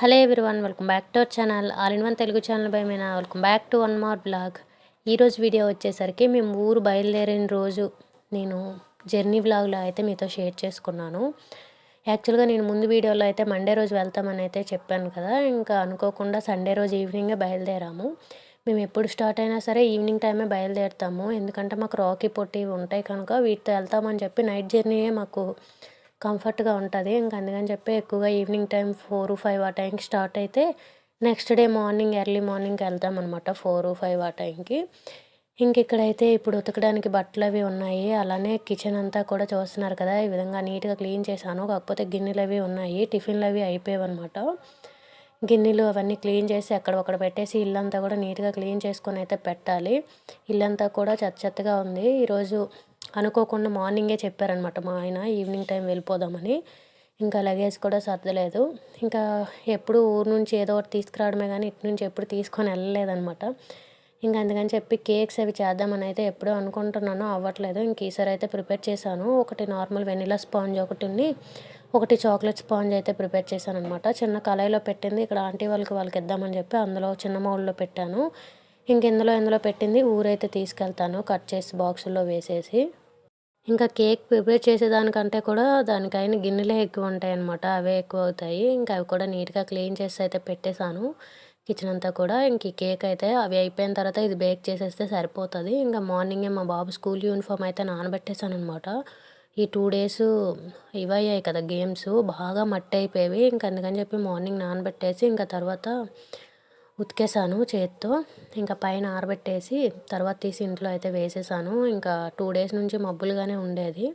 Hello everyone welcome back to our channel. All in one Telugu channel by Meena. Welcome back to one more blog. ఈరోజు video వచ్చేసరికి మేము ఊరు బయలుదేరిన రోజు నేను జర్నీ బ్లాగ్లో అయితే మీతో షేర్ చేసుకున్నాను. యాక్చువల్గా నేను ముందు వీడియోలో అయితే మండే రోజు వెళ్తామని అయితే చెప్పాను కదా. ఇంకా అనుకోకుండా సండే రోజు ఈవినింగే బయలుదేరాము. మేము ఎప్పుడు స్టార్ట్ అయినా సరే ఈవినింగ్ టైమే బయలుదేరుతాము. ఎందుకంటే మాకు రాకీ పొట్టి ఉంటాయి కనుక వీటితో వెళ్తామని చెప్పి నైట్ జర్నీయే మాకు కంఫర్ట్గా ఉంటుంది. ఇంక అందుకని చెప్పి ఎక్కువగా ఈవినింగ్ టైం ఫోర్ ఫైవ్ ఆ టైంకి స్టార్ట్ అయితే నెక్స్ట్ డే మార్నింగ్ ఎర్లీ మార్నింగ్కి వెళ్తాం అనమాట ఫోర్ ఫైవ్ ఆ టైంకి. ఇంక ఇక్కడైతే ఇప్పుడు ఉతకడానికి బట్టలు అవి ఉన్నాయి. అలానే కిచెన్ అంతా కూడా చూస్తున్నారు కదా ఈ విధంగా నీట్గా క్లీన్ చేశాను. కాకపోతే గిన్నెలు అవి ఉన్నాయి. టిఫిన్లు అవి అయిపోయావన్నమాట అనమాట గిన్నెలు అవన్నీ క్లీన్ చేసి అక్కడ ఒకటి పెట్టేసి ఇల్లంతా కూడా నీట్గా క్లీన్ చేసుకొని అయితే పెట్టాలి. ఇల్లంతా కూడా చెత్త చెత్తగా ఉంది. ఈరోజు అనుకోకుండా మార్నింగే చెప్పారనమాట మా ఆయన ఈవినింగ్ టైం వెళ్ళిపోదామని. ఇంకా లగేజ్ కూడా సర్దలేదు. ఇంకా ఎప్పుడు ఊరు నుంచి ఏదో ఒకటి తీసుకురావడమే కానీ ఇటు నుంచి ఎప్పుడు తీసుకొని వెళ్ళలేదనమాట ఇంకా అందుకని చెప్పి కేక్స్ అవి చేద్దామని అయితే ఎప్పుడూ అనుకుంటున్నాను అవ్వట్లేదు. ఇంక ఈసారి అయితే ప్రిపేర్ చేశాను. ఒకటి నార్మల్ వెనిలా స్పాంజ్ ఒకటి ఒకటి చాక్లెట్ స్పాంజ్ అయితే ప్రిపేర్ చేశాను అనమాట చిన్న కళాయిలో పెట్టింది. ఇక్కడ ఆంటీ వాళ్ళకి వాళ్ళకి ఇద్దామని చెప్పి అందులో చిన్న మౌల్లో పెట్టాను. ఇంక ఇందులో ఇందులో పెట్టింది ఊరైతే తీసుకెళ్తాను. కట్ చేసి బాక్సుల్లో వేసేసి. ఇంకా కేక్ ప్రిపేర్ చేసేదానికంటే కూడా దానికైన గిన్నెలే ఎక్కువ ఉంటాయి అనమాట అవే ఎక్కువ అవుతాయి. ఇంకా అవి కూడా నీట్గా క్లీన్ చేసి అయితే పెట్టేశాను. కిచెన్ అంతా కూడా ఇంక కేక్ అయితే అవి అయిపోయిన తర్వాత ఇది బేక్ చేసేస్తే సరిపోతుంది. ఇంకా మార్నింగే మా బాబు స్కూల్ యూనిఫామ్ అయితే నానబెట్టేశాను అనమాట ఈ టూ డేస్ ఇవయ్యాయి కదా గేమ్స్. బాగా మట్టి అయిపోయేవి ఇంక అందుకని చెప్పి మార్నింగ్ నానబెట్టేసి ఇంకా తర్వాత ఉతికేసాను చేత్తో. ఇంకా పైన ఆరబెట్టేసి తర్వాత తీసి ఇంట్లో అయితే వేసేసాను. ఇంకా టూ డేస్ నుంచి మబ్బులుగానే ఉండేది.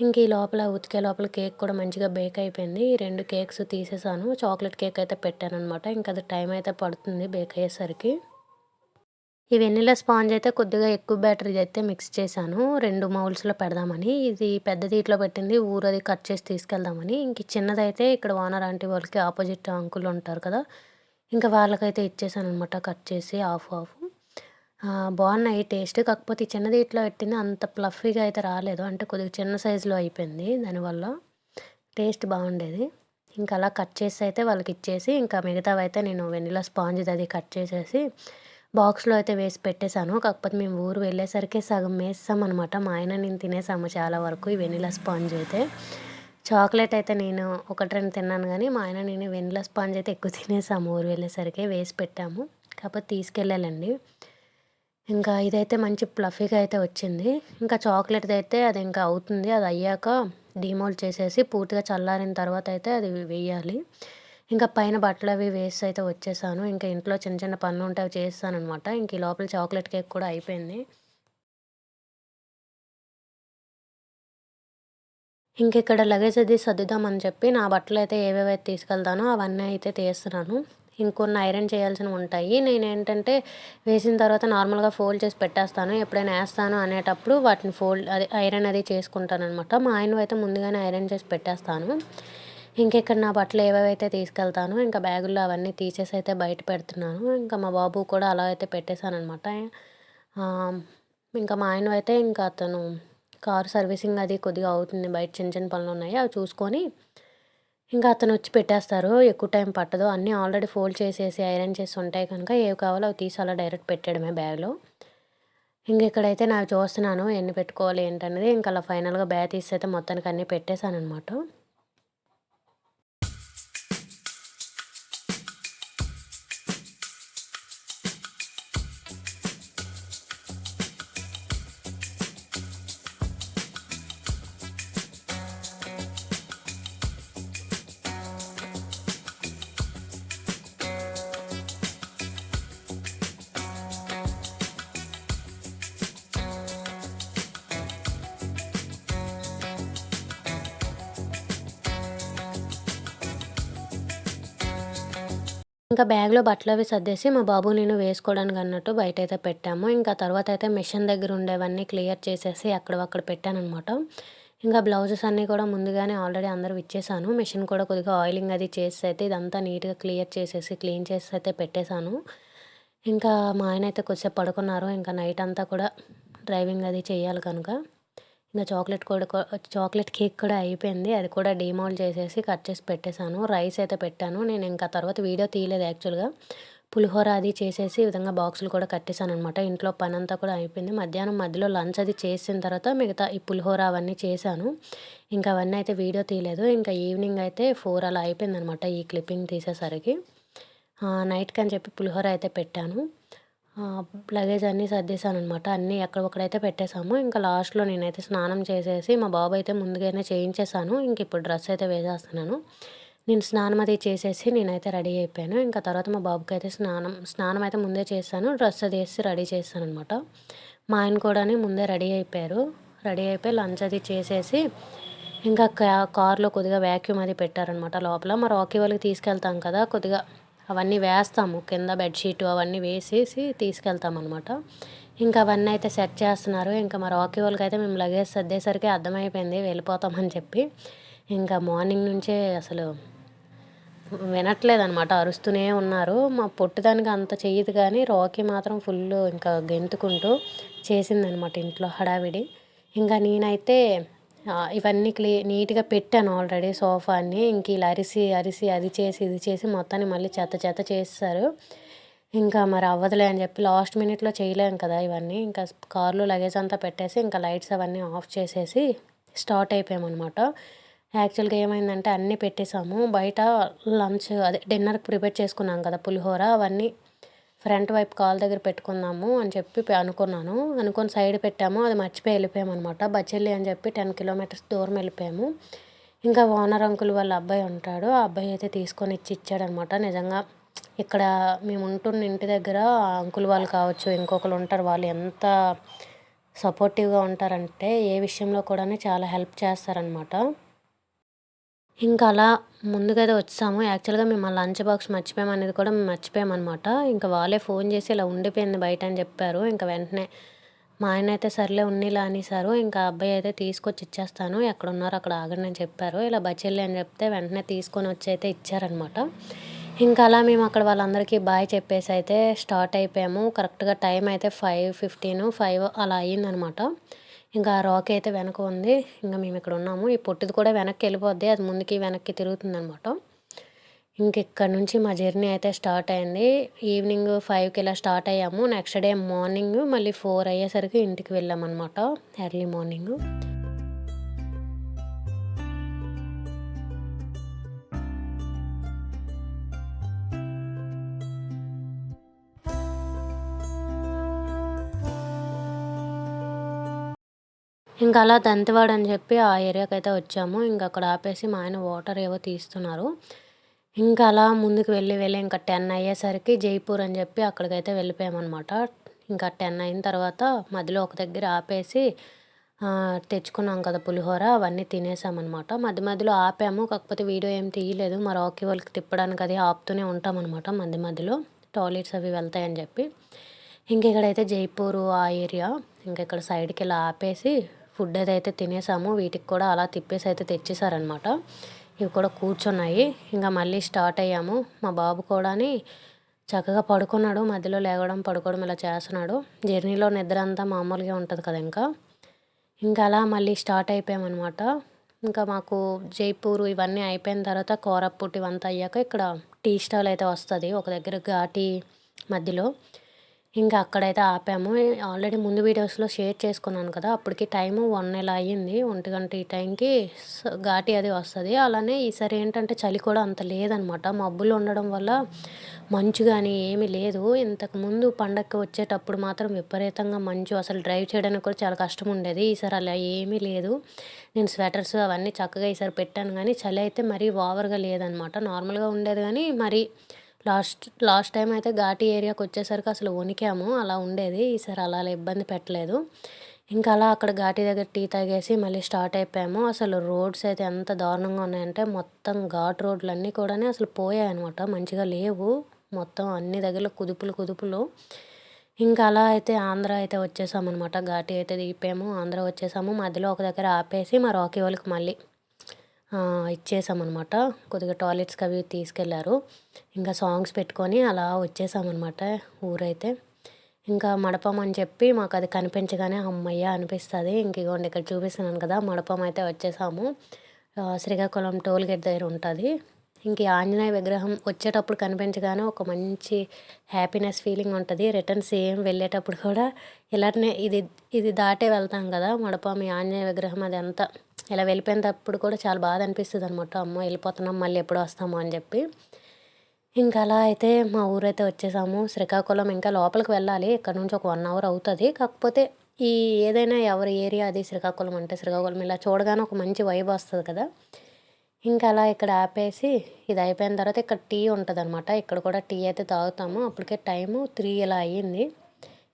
ఇంక ఈ లోపల ఉతికే లోపల కేక్ కూడా మంచిగా బేక్ అయిపోయింది. రెండు కేక్స్ తీసేసాను. చాక్లెట్ కేక్ అయితే పెట్టాను అనమాట ఇంకా అది టైం అయితే పడుతుంది బేక్ అయ్యేసరికి. ఈ వెన్నెల స్పాంజ్ అయితే కొద్దిగా ఎక్కువ బ్యాటరీ అయితే మిక్స్ చేశాను. రెండు మౌల్స్లో పెడదామని. ఇది పెద్ద దీంట్లో పెట్టింది. ఊరది కట్ చేసి తీసుకెళ్దామని. ఇంక చిన్నదైతే ఇక్కడ ఓనర్ ఆంటీ వాళ్ళకి ఆపోజిట్ అంకుల్ ఉంటారు కదా ఇంకా వాళ్ళకైతే ఇచ్చేసాను అనమాట కట్ చేసి ఆఫ్ ఆఫ్ బాగున్నాయి టేస్ట్. కాకపోతే ఈ చిన్నది ఇట్లా పెట్టింది అంత ప్లఫీగా అయితే రాలేదు. అంటే కొద్దిగా చిన్న సైజులో అయిపోయింది దానివల్ల. టేస్ట్ బాగుండేది. ఇంకా అలా కట్ చేసి అయితే వాళ్ళకి ఇచ్చేసి ఇంకా మిగతావి అయితే నేను వెనిలా స్పాంజ్ అది కట్ చేసేసి బాక్స్లో అయితే వేసి పెట్టేశాను. కాకపోతే మేము ఊరు వెళ్ళేసరికి సగం వేస్తాం అనమాట మా ఆయన నేను తినేసాము చాలా వరకు ఈ వెనిలా స్పాంజ్ అయితే. చాక్లెట్ అయితే నేను ఒకటి రెండు తిన్నాను కానీ మా ఆయన నేను వెనిలా స్పాంజ్ అయితే ఎక్కువ తినేసాము. ఊరు వెళ్ళేసరికి వేసి పెట్టాము. కాకపోతే తీసుకెళ్ళాలండి. ఇంకా ఇదైతే మంచి ప్లఫీగా అయితే వచ్చింది. ఇంకా చాక్లెట్ది అయితే అది ఇంకా అవుతుంది. అది అయ్యాక డిమోల్డ్ చేసేసి పూర్తిగా చల్లారిన తర్వాత అయితే అది వేయాలి. ఇంకా పైన బట్టలు అవి వేసి అయితే వచ్చేసాను. ఇంకా ఇంట్లో చిన్న చిన్న పనులు ఉంటే అవి చేస్తాను అనమాట ఇంక ఈ లోపల చాక్లెట్ కేక్ కూడా అయిపోయింది. ఇంక ఇక్కడ లగేజ్ అది సర్దుదామని చెప్పి నా బట్టలు అయితే ఏవేవైతే తీసుకెళ్తానో అవన్నీ అయితే తీస్తున్నాను. ఇంకొన్ని ఐరన్ చేయాల్సినవి ఉంటాయి. నేను ఏంటంటే వేసిన తర్వాత నార్మల్గా ఫోల్డ్ చేసి పెట్టేస్తాను. ఎప్పుడైనా వేస్తాను అనేటప్పుడు వాటిని ఫోల్డ్ అది ఐరన్ అది చేసుకుంటాను అనమాట మా ఆయన అయితే ముందుగానే ఐరన్ చేసి పెట్టేస్తాను. ఇంకెక్కడ నా బట్టలు ఏవేవైతే తీసుకెళ్తాను ఇంకా బ్యాగుల్లో అవన్నీ తీసేసి అయితే బయట పెడుతున్నాను. ఇంకా మా బాబు కూడా అలా అయితే పెట్టేశాను అనమాట ఇంకా మా ఆయన అయితే ఇంకా అతను కార్ సర్వీసింగ్ అది కొద్దిగా అవుతుంది. బయట చిన్న చిన్న పనులు ఉన్నాయి. అవి చూసుకొని ఇంకా అతను వచ్చి పెట్టేస్తారు. ఎక్కువ టైం పట్టదు. అన్నీ ఆల్రెడీ ఫోల్డ్ చేసేసి ఐరన్ చేసి ఉంటాయి కనుక ఏవి కావాలో అవి తీసి అలా డైరెక్ట్ పెట్టడమే బ్యాగ్లో. ఇంక ఇక్కడైతే నాకు చూస్తున్నాను. ఎన్ని పెట్టుకోవాలి ఏంటనేది. ఇంకా అలా ఫైనల్గా బ్యాగ్ తీసి అయితే మొత్తానికి అన్నీ పెట్టేశాను అనమాట ఇంకా బ్యాగ్లో బట్టలు అవి సర్దేసి మా బాబు నేను వేసుకోవడానికి అన్నట్టు బయట అయితే పెట్టాము. ఇంకా తర్వాత అయితే మిషన్ దగ్గర ఉండేవన్నీ క్లియర్ చేసేసి అక్కడ అక్కడ పెట్టానమాట ఇంకా బ్లౌజెస్ అన్నీ కూడా ముందుగానే ఆల్రెడీ అందరూ ఇచ్చేసాను మిషన్ కూడా కొద్దిగా ఆయిలింగ్ అది చేసి అయితే ఇదంతా నీట్గా క్లియర్ చేసేసి క్లీన్ చేసి అయితే పెట్టేశాను. ఇంకా మా ఆయన అయితే కొద్దిసేపు పడుకున్నారు. ఇంకా నైట్ అంతా కూడా డ్రైవింగ్ అది చేయాలి కనుక. ఇంకా చాక్లెట్ కూడా చాక్లెట్ కేక్ కూడా అయిపోయింది. అది కూడా డిమోల్డ్ చేసేసి కట్ చేసి పెట్టేశాను. రైస్ అయితే పెట్టాను. నేను ఇంకా తర్వాత వీడియో తీయలేదు యాక్చువల్గా. పులిహోర అది చేసేసి ఈ విధంగా బాక్సులు కూడా కట్టేశాను అనమాట ఇంట్లో పని అంతా కూడా అయిపోయింది. మధ్యాహ్నం మధ్యలో లంచ్ అది చేసిన తర్వాత మిగతా ఈ పులిహోర అవన్నీ చేశాను. ఇంకా అవన్నీ అయితే వీడియో తీయలేదు. ఇంకా ఈవినింగ్ అయితే ఫోర్ అలా అయిపోయింది అనమాట ఈ క్లిప్పింగ్ తీసేసరికి. నైట్కి అని చెప్పి పులిహోర అయితే పెట్టాను. లగేజ్ అన్నీ సర్దేశాను అనమాట అన్నీ ఎక్కడొక్కడైతే పెట్టేశాము ఇంకా లాస్ట్లో నేనైతే స్నానం చేసేసి మా బాబు అయితే ముందుగానే చేయించేశాను. ఇంక ఇప్పుడు డ్రెస్ అయితే వేసేస్తున్నాను. నేను స్నానం అది చేసేసి నేనైతే రెడీ అయిపోయాను. ఇంకా తర్వాత మా బాబుకి అయితే స్నానం స్నానం అయితే ముందే చేశాను డ్రెస్ అది వేసి రెడీ చేశాను అనమాట మా ఆయన కూడా ముందే రెడీ అయిపోయారు. రెడీ అయిపోయి లంచ్ అది చేసేసి ఇంకా కార్లో కొద్దిగా వ్యాక్యూమ్ అది పెట్టారనమాట లోపల. మా రాకీ వాళ్ళకి తీసుకెళ్తాం కదా కొద్దిగా అవన్నీ వేస్తాము కింద బెడ్షీట్ అవన్నీ వేసేసి తీసుకెళ్తాం అనమాట ఇంకా అవన్నీ అయితే సెట్ చేస్తున్నారు. ఇంకా మా రాకీ వాళ్ళకి అయితే మేము లగేజ్ సర్దేసరికి అర్థమైపోయింది వెళ్ళిపోతామని చెప్పి. ఇంకా మార్నింగ్ నుంచే అసలు వినట్లేదనమాట అరుస్తూనే ఉన్నారు. మా పొట్టుదానికి అంత చెయ్యదు కానీ రాకీ మాత్రం ఫుల్ ఇంకా గెంతుకుంటూ చేసిందనమాట ఇంట్లో హడావిడి. ఇంకా నేనైతే ఇవన్నీ క్లీ నీట్గా పెట్టాను ఆల్రెడీ సోఫాని ఇంక ఇలా అరిసి అరిసి అది చేసి ఇది చేసి మొత్తాన్ని మళ్ళీ చెత్త చెత్త చేస్తారు. ఇంకా మరి అవ్వదులే అని చెప్పి లాస్ట్ మినిట్లో చేయలేం కదా ఇవన్నీ. ఇంకా కార్లో లగేజ్ అంతా పెట్టేసి ఇంకా లైట్స్ అవన్నీ ఆఫ్ చేసేసి స్టార్ట్ అయిపోయామన్నమాట. యాక్చువల్గా ఏమైందంటే అన్నీ పెట్టేసాము. బయట లంచ్ అదే డిన్నర్కి ప్రిపేర్ చేసుకున్నాం కదా పులిహోర అవన్నీ ఫ్రంట్ వైపు కాల్ దగ్గర పెట్టుకుందాము అని చెప్పి అనుకున్నాను. అనుకొని సైడ్ పెట్టాము. అది మర్చిపోయి వెళ్ళిపోయాము అనమాట బచ్చెల్లి అని చెప్పి టెన్ కిలోమీటర్స్ దూరం వెళ్ళిపోయాము. ఇంకా ఓనర్ అంకుల్ వాళ్ళ అబ్బాయి ఉంటాడు. ఆ అబ్బాయి అయితే తీసుకొని ఇచ్చి ఇచ్చాడనమాట నిజంగా ఇక్కడ మేము ఉంటున్న ఇంటి దగ్గర అంకుల్ వాళ్ళు కావచ్చు ఇంకొకరు ఉంటారు. వాళ్ళు ఎంత సపోర్టివ్గా ఉంటారంటే ఏ విషయంలో కూడా చాలా హెల్ప్ చేస్తారనమాట ఇంకా అలా ముందుగా అయితే వచ్చాము. యాక్చువల్గా మేము ఆ లంచ్ బాక్స్ మర్చిపోయాం అనేది కూడా మేము మర్చిపోయామన్నమాట ఇంకా వాళ్ళే ఫోన్ చేసి ఇలా ఉండిపోయింది బయట అని చెప్పారు. ఇంకా వెంటనే మా ఆయన అయితే సర్లే ఉన్నిలా అనేసారు. ఇంకా అబ్బాయి అయితే తీసుకొచ్చి ఇచ్చేస్తాను. ఎక్కడ ఉన్నారో అక్కడ ఆగండి అని చెప్పారు. ఇలా బచెల్లి అని చెప్తే వెంటనే తీసుకొని వచ్చి అయితే ఇచ్చారనమాట ఇంకా అలా మేము అక్కడ వాళ్ళందరికీ బాయ్ చెప్పేసి అయితే స్టార్ట్ అయిపోయాము. కరెక్ట్గా టైం అయితే ఫైవ్ ఫిఫ్టీన్ ఫైవ్ అలా అయ్యిందనమాట ఇంకా రాక్ అయితే వెనక ఉంది. ఇంకా మేము ఇక్కడ ఉన్నాము. ఈ పొట్టిది కూడా వెనక్కి వెళ్ళిపోద్ది. అది ముందుకి వెనక్కి తిరుగుతుంది అనమాట ఇంక ఇక్కడ నుంచి మా జర్నీ అయితే స్టార్ట్ అయింది. ఈవినింగ్ ఫైవ్కి ఇలా స్టార్ట్ అయ్యాము. నెక్స్ట్ డే మార్నింగ్ మళ్ళీ ఫోర్ అయ్యేసరికి ఇంటికి వెళ్ళామన్నమాట. Early morning. ఇంకా అలా దంతివాడ అని చెప్పి ఆ ఏరియాకి అయితే వచ్చాము. ఇంకా అక్కడ ఆపేసి మా ఆయన వాటర్ ఏవో తీస్తున్నారు. ఇంకా అలా ముందుకు వెళ్ళి వెళ్ళి ఇంకా టెన్ అయ్యేసరికి జైపూర్ అని చెప్పి అక్కడికైతే వెళ్ళిపోయామన్నమాట. ఇంకా టెన్ అయిన తర్వాత మధ్యలో ఒక దగ్గర ఆపేసి తెచ్చుకున్నాం కదా పులిహోర అవన్నీ తినేసామన్నమాట. మధ్య మధ్యలో ఆపాము. కాకపోతే వీడియో ఏం తీయలేదు. మా రాకీ వాళ్ళకి తిప్పడానికి అది ఆపుతూనే ఉంటామన్నమాట మధ్య మధ్యలో. టాయిలెట్స్ అవి వెళ్తాయని చెప్పి. ఇంక ఇక్కడైతే జైపూర్ ఆ ఏరియా. ఇంకా ఇక్కడ సైడ్కి ఇలా ఆపేసి ఫుడ్ ఏదైతే తినేసామో వీటికి కూడా అలా తిప్పేసి అయితే తెచ్చేసారనమాట ఇవి కూడా కూర్చున్నాయి. ఇంకా మళ్ళీ స్టార్ట్ అయ్యాము. మా బాబు కూడా చక్కగా పడుకున్నాడు. మధ్యలో లేవడం పడుకోవడం ఇలా చేస్తున్నాడు. జర్నీలో నిద్ర అంతా మామూలుగా ఉంటుంది కదా ఇంకా. ఇంకా అలా మళ్ళీ స్టార్ట్ అయిపోయామన్నమాట. ఇంకా మాకు జైపూర్ ఇవన్నీ అయిపోయిన తర్వాత కోరప్పుట్ ఇవంతా అయ్యాక ఇక్కడ టీ స్టాల్ అయితే వస్తుంది. ఒక దగ్గర ఘాటి మధ్యలో. ఇంకా అక్కడైతే ఆపాము. ఆల్రెడీ ముందు వీడియోస్లో షేర్ చేసుకున్నాను కదా అప్పటికి టైము వన్ నెల అయ్యింది. ఒంటి గంట ఈ టైంకి ఘాటి అది వస్తుంది. అలానే ఈసారి ఏంటంటే చలి కూడా అంత లేదనమాట. మబ్బులు ఉండడం వల్ల మంచు కానీ ఏమీ లేదు. ఇంతకుముందు పండగకి వచ్చేటప్పుడు మాత్రం విపరీతంగా మంచు అసలు డ్రైవ్ చేయడానికి కూడా చాలా కష్టం ఉండేది. ఈసారి అలా ఏమీ లేదు. నేను స్వెటర్స్ అవన్నీ చక్కగా ఈసారి పెట్టాను కానీ చలి అయితే మరీ ఓవర్గా లేదనమాట. నార్మల్గా ఉండేది కానీ మరి లాస్ట్ లాస్ట్ టైం అయితే ఘాటి ఏరియాకి వచ్చేసరికి అసలు వణికాము. అలా ఉండేది. ఈసారి అలా ఇబ్బంది పెట్టలేదు. ఇంకా అలా అక్కడ ఘాటి దగ్గర టీ తాగేసి మళ్ళీ స్టార్ట్ అయిపోయాము. అసలు రోడ్స్ అయితే ఎంత దారుణంగా ఉన్నాయంటే మొత్తం ఘాట్ రోడ్లు అన్నీ కూడా అసలు పోయాయి అనమాట మంచిగా లేవు. మొత్తం అన్ని దగ్గర కుదుపులు కుదుపులు. ఇంకా అలా అయితే ఆంధ్ర అయితే వచ్చేసామన్నమాట. ఘాటి అయితే దిగిపోయాము. ఆంధ్ర వచ్చేసాము. మధ్యలో ఒక దగ్గర ఆపేసి మా రాకీ వాళ్ళకి మళ్ళీ ఇచ్చేసామన్నమాట. కొద్దిగా టాయిలెట్స్కి అవి తీసుకెళ్ళారు ఇంకా సాంగ్స్ పెట్టుకొని అలా వచ్చేసామన్నమాట ఊరైతే. ఇంకా మడపం అని చెప్పి మాకు అది కనిపించగానే అమ్మయ్య అనిపిస్తుంది. ఇంక ఇగోండి ఇక్కడ చూపిస్తున్నాను కదా మడపం అయితే వచ్చేసాము. శ్రీకాకుళం టోల్ గేట్ దగ్గర ఉంటుంది. ఇంక ఆంజనేయ విగ్రహం వచ్చేటప్పుడు కనిపించగానే ఒక మంచి హ్యాపీనెస్ ఫీలింగ్ ఉంటుంది. రిటర్న్ సేమ్ వెళ్ళేటప్పుడు కూడా ఇలానే ఇది ఇది దాటే వెళ్తాం కదా మడపం ఈ ఆంజనేయ విగ్రహం అది అంతా ఇలా వెళ్ళిపోయినప్పుడు కూడా చాలా బాధ అనిపిస్తుంది అనమాట అమ్మో వెళ్ళిపోతున్నాం మళ్ళీ ఎప్పుడు వస్తాము అని చెప్పి. ఇంకా అలా అయితే మా ఊరైతే వచ్చేసాము. శ్రీకాకుళం ఇంకా లోపలికి వెళ్ళాలి. ఇక్కడ నుంచి ఒక వన్ అవర్ అవుతుంది. కాకపోతే ఈ ఏదైనా ఎవరి ఏరియా అది శ్రీకాకుళం అంటే శ్రీకాకుళం ఇలా చూడగానే ఒక మంచి వైబ్ వస్తుంది కదా. ఇంకా అలా ఇక్కడ ఆపేసి ఇది అయిపోయిన తర్వాత ఇక్కడ టీ ఉంటుంది అనమాట ఇక్కడ కూడా టీ అయితే తాగుతాము. అప్పటికే టైము త్రీ ఇలా అయ్యింది.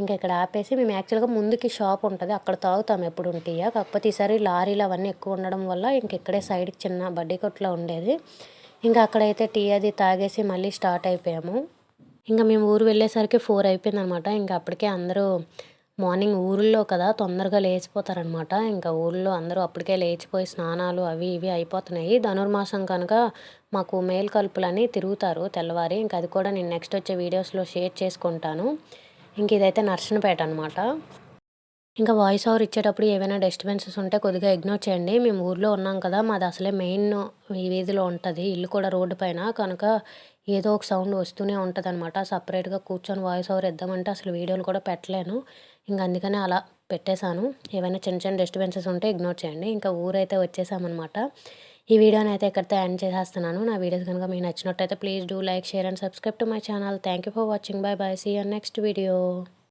ఇంకా ఇక్కడ ఆపేసి మేము యాక్చువల్గా ముందుకి షాప్ ఉంటుంది. అక్కడ తాగుతాం ఎప్పుడు టీయా కాకపోతే ఈసారి లారీలు అవన్నీ ఎక్కువ ఉండడం వల్ల ఇంక ఇక్కడే సైడ్కి చిన్న బడ్డీ కొట్లో ఉండేది. ఇంకా అక్కడైతే టీ అది తాగేసి మళ్ళీ స్టార్ట్ అయిపోయాము. ఇంకా మేము ఊరు వెళ్ళేసరికి ఫోర్ అయిపోయింది అనమాట ఇంకా అప్పటికే అందరూ మార్నింగ్ ఊరిలో కదా తొందరగా లేచిపోతారనమాట. ఇంకా ఊళ్ళో అందరూ అప్పటికే లేచిపోయి స్నానాలు అవి ఇవి అయిపోతున్నాయి. ధనుర్మాసం కనుక మాకు మేల్కల్పులని తిరుగుతారు తెల్లవారి. ఇంకా అది కూడా నేను నెక్స్ట్ వచ్చే వీడియోస్లో షేర్ చేసుకుంటాను. ఇంక ఇదైతే నర్సన్పేట అనమాట ఇంకా వాయిస్ ఓవర్ ఇచ్చేటప్పుడు ఏవైనా డిస్టర్బెన్సెస్ ఉంటే కొద్దిగా ఇగ్నోర్ చేయండి. మేము ఊర్లో ఉన్నాం కదా మాది అసలే మెయిన్ ఈ వీధిలో ఉంటుంది. ఇల్లు కూడా రోడ్డు పైన. కనుక ఏదో ఒక సౌండ్ వస్తూనే ఉంటుంది అనమాట సపరేట్గా కూర్చొని వాయిస్ ఓవర్ ఇద్దామంటే అసలు వీడియోలు కూడా పెట్టలేను. ఇంకా అందుకనే అలా పెట్టేశాను. ఏవైనా చిన్న చిన్న డిస్టర్బెన్సెస్ ఉంటే ఇగ్నోర్ చేయండి. ఇంకా ఊరైతే వచ్చేసామన్నమాట. ఈ వీడియోని అయితే ఎక్కడితో ఎండ్ చేసేస్తున్నాను. నా వీడియోస్ కనుక మీకు నచ్చినట్టయితే please do like share and subscribe to my channel. Thank you for watching. Bye bye. See you next video